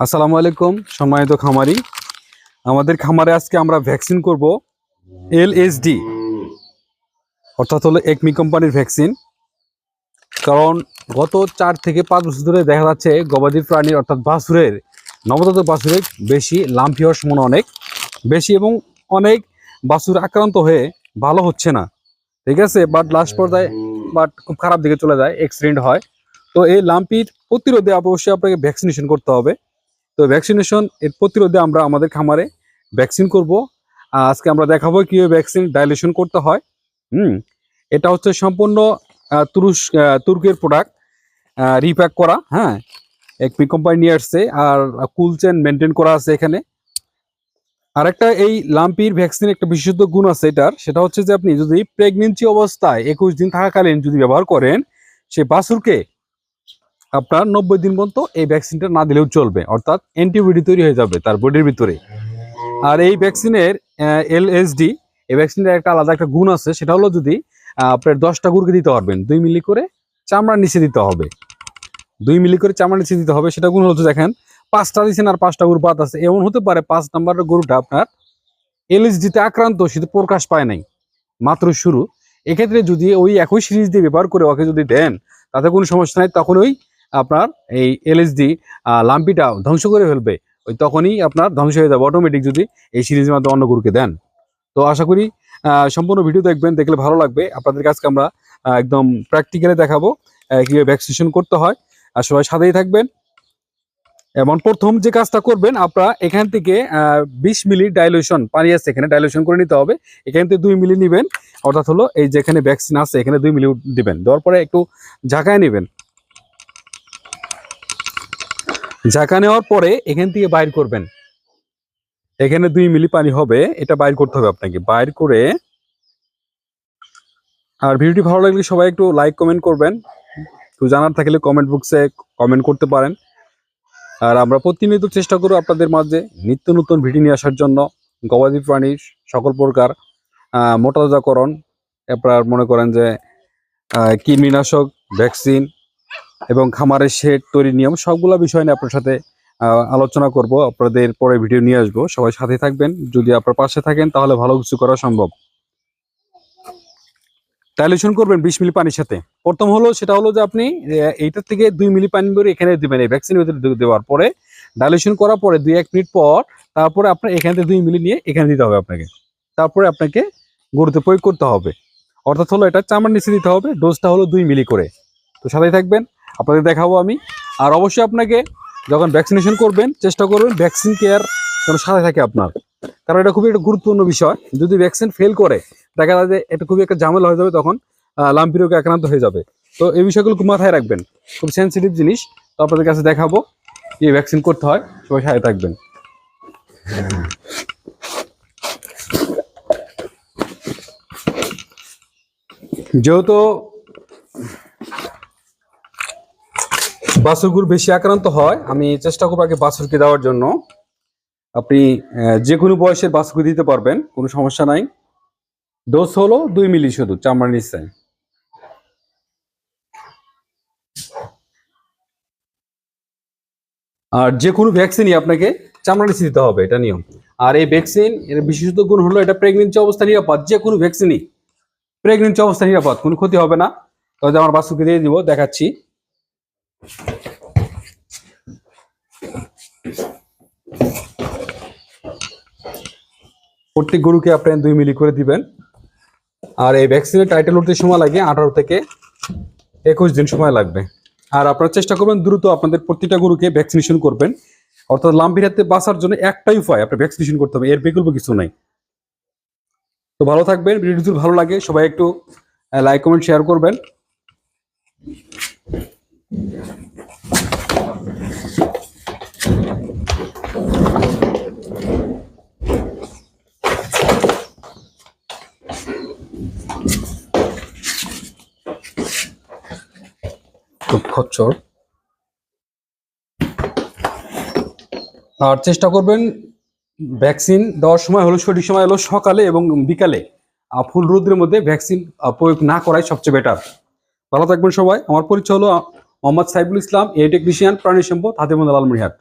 আসসালামু আলাইকুম, সম্মানিত খামারি। আমাদের খামারে আজকে আমরা ভ্যাকসিন করব এলএসডি, অর্থাৎ হলো একমি কোম্পানির ভ্যাকসিন। কারণ গত চার থেকে পাঁচ বছর ধরে দেখা যাচ্ছে গবাদি প্রাণীর অর্থাৎ বাছুরের নবজাতক বাছুরের বেশি লাম্পি হওয়ার সম্ভাবনা অনেক, বেশি এবং অনেক বাছুর আক্রান্ত হয়ে ভালো হচ্ছে না। ঠিক আছে? বাট লাস্ট পর্যায়ে বাট খুব খারাপ দিকে চলে যায় অ্যাক্সিডেন্ট হয়। তো এই লাম্পির প্রতিরোধে অবশ্যই আপনাকে ভ্যাকসিনেশন করতে হবে। তো ভ্যাকসিনেশন এর প্রতিরোধে আমরা আমাদের খামারে ভ্যাকসিন করব। আজকে আমরা দেখাবো কীভাবে ভ্যাকসিন ডাইলেশন করতে হয়। হুম এটা হচ্ছে সম্পূর্ণ আহ, তুর্কের প্রোডাক্ট রিপ্যাক করা হ্যাঁ। একমি কোম্পানি নিয়ে আসছে আর কুল চেন মেনটেন করা আছে এখানে। আরেকটা এই লাম্পির ভ্যাকসিন একটা বিশুদ্ধ গুণ আছে এটার সেটা হচ্ছে যে আপনি যদি প্রেগনেন্সি অবস্থায় একুশ দিন থাকাকালীন যদি ব্যবহার করেন সে বাছুরকে আপনার নব্বই দিন পর্যন্ত এই ভ্যাকসিনটা না দিলেও চলবে, অর্থাৎ অ্যান্টিবডি তৈরি হয়ে যাবে তার বডির ভিতরে। আর এই ভ্যাকসিনের এলএসডি এই ভ্যাকসিনের একটা আলাদা একটা গুণ আছে, সেটা হলো যদি আপনার দশটা গুড়কে দিতে পারবেন, দুই মিলি করে চামড়ার নিচে দিতে হবে। দুই মিলি করে চামড়ার নিচে দিতে হবে, সেটা গুণ হলো দেখেন, পাঁচটা দিচ্ছেন আর পাঁচটা গরু বাদ আছে। এমন হতে পারে পাঁচ নাম্বারের গরুটা আপনার এলএসডিতে আক্রান্ত সেটা প্রকাশ পায় নাই, মাত্র শুরু। এক্ষেত্রে যদি ওই একই সিরিজ দিয়ে ব্যবহার করে ওকে যদি দেন, তাতে কোনো সমস্যা নাই, তখন ওই আপনার এই এলএসডি লাম্পিটা ধ্বংস করে ফেলবে, ওই তখনই আপনার ধ্বংস হয়ে যাবে অটোমেটিক যদি এই সিরিজের মাধ্যমে অন্য গরুকে দেন। তো আশা করি সম্পূর্ণ ভিডিও দেখবেন, দেখলে ভালো লাগবে। আপনাদের কাছে আমরা একদম প্র্যাকটিক্যালি দেখাবো কীভাবে ভ্যাকসিনেশন করতে হয়। আর সবাই সাথেই থাকবেন। এবং প্রথম যে কাজটা করবেন, আপনারা এখান থেকে বিশ মিলি ডাইলুশন পানি আছে এখানে ডাইলুশন করে নিতে হবে। এখান থেকে দুই মিলি নেবেন, অর্থাৎ হলো এই যেখানে ভ্যাকসিন আছে, এখানে দুই মিলি দিবেন। দেওয়ার পরে একটু ঝাঁকায় নেবেন। ঝাঁকা নেওয়ার পরে এখান থেকে বাইর করবেন। এখানে দুই মিলি পানি হবে এটা বাইর করতে হবে আপনাকে। বাইর করে আর ভিডিওটি ভালো লাগলে সবাই একটু লাইক কমেন্ট করবেন। একটু জানার থাকলে কমেন্ট বক্সে কমেন্ট করতে পারেন। আর আমরা প্রতিনিয়ত চেষ্টা করব আপনাদের মাঝে নিত্য নতুন ভিডিও নিয়ে আসার জন্য। গবাদি প্রাণীর সকল প্রকার আহ, মোটাতাজাকরণ। আপনার মনে করেন যে আহ, কৃমিনাশক ভ্যাকসিন এবং খামারের শেড তৈরি নিয়ম, সবগুলা বিষয় নিয়ে আপনার সাথে আলোচনা করব। আপনাদের পরে ভিডিও নিয়ে আসব। সবাই সাথে থাকবেন। যদি আপনার পাশে থাকেন, তাহলে ভালো কিছু করা সম্ভব। ডাইলুশন করবেন বিশ মিলি পানির সাথে। প্রথম হলো, সেটা হলো যে আপনি এইটার থেকে দুই মিলি পানি করে এখানে দিবেন, এই ভ্যাকসিনের ভিতরে দেওয়ার পরে। ডাইলুশন করার পরে দুই, এক মিনিট পর, তারপরে আপনার এখান থেকে দুই মিলি নিয়ে এখানে দিতে হবে আপনাকে। তারপরে আপনাকে গরুতে প্রয়োগ করতে হবে। অর্থাৎ হলো এটা চামড়ার নিচে দিতে হবে। ডোজটা হলো দুই মিলি করে। তো সাথেই থাকবেন, আপনাদের দেখাবো আমি। আর অবশ্যই আপনাকে যখন ভ্যাকসিনেশন করবেন, চেষ্টা করবেন ভ্যাকসিন কেয়ার যেন সাথে থাকে আপনার। কারণ এটা খুবই একটা গুরুত্বপূর্ণ বিষয়। যদি ভ্যাকসিন ফেল করে, দেখা যায় যে এটা খুবই একটা ঝামেলা হয়ে যাবে, তখন লাম্পি রোগে আক্রান্ত হয়ে যাবে। তো এই বিষয়গুলো খুব মাথায় রাখবেন। খুব সেন্সিটিভ জিনিস। তো আপনাদের কাছে দেখাবো এই ভ্যাকসিন করতে হয়। সবাই সাথে থাকবেন। যেহেতু বাছুরগুলো বেশি আক্রান্ত হয়, আমি চেষ্টা করব আগে বাছুরকে দেওয়ার জন্য। আপনি যে কোনো বয়সের বাছুরকে দিতে পারবেন, কোনো সমস্যা নাই। ডোজ হলো দুই মিলি শুধু, চামড়ার নিচে। আর যে কোনো ভ্যাকসিনই আপনাকে চামড়ার নিচে দিতে হবে, এটা নিয়ম। আর এই ভ্যাকসিন এর বিশেষত গুণ হলো এটা প্রেগনেন্সি অবস্থা নিরাপদ যে কোনো ভ্যাকসিনই প্রেগনেন্সি অবস্থা নিরাপদ, কোনো ক্ষতি হবে না। তবে আমার বাছুরকে দিয়ে দিব, দেখাচ্ছি। প্রত্যেক গরুকে আপনি দুই মিলি করে দিবেন। আর এই ভ্যাকসিনের টাইটেল উঠতে সময় লাগে আঠারো থেকে একুশ দিন সময় লাগবে। আর আপনারা চেষ্টা করবেন দ্রুত আপনাদের প্রতিটা গরুকে ভ্যাকসিনেশন করবেন। অর্থাৎ লাম্বির হাতে বাঁচার জন্য একটাই উপায় আপনার ভ্যাকসিনেশন করতে হবে, এর বিকল্প কিছু নাই। তো ভালো থাকবেন, ভিডিওটি ভালো লাগে সবাই একটু লাইক কমেন্ট শেয়ার করবেন। আর চেষ্টা করবেন ভ্যাকসিন দেওয়ার সময়, হলো সঠিক সময় হলো সকালে এবং বিকালে। ফুল রোদ্রের মধ্যে ভ্যাকসিন প্রয়োগ না করাই সবচেয়ে বেটার ভালো থাকবেন সবাই। আমার পরিচয় হলো মোহাম্মদ সাইবুল ইসলাম এ টেকনিশিয়ান প্রাণী সম্পদ হাতিমন্দ লালমনিহাট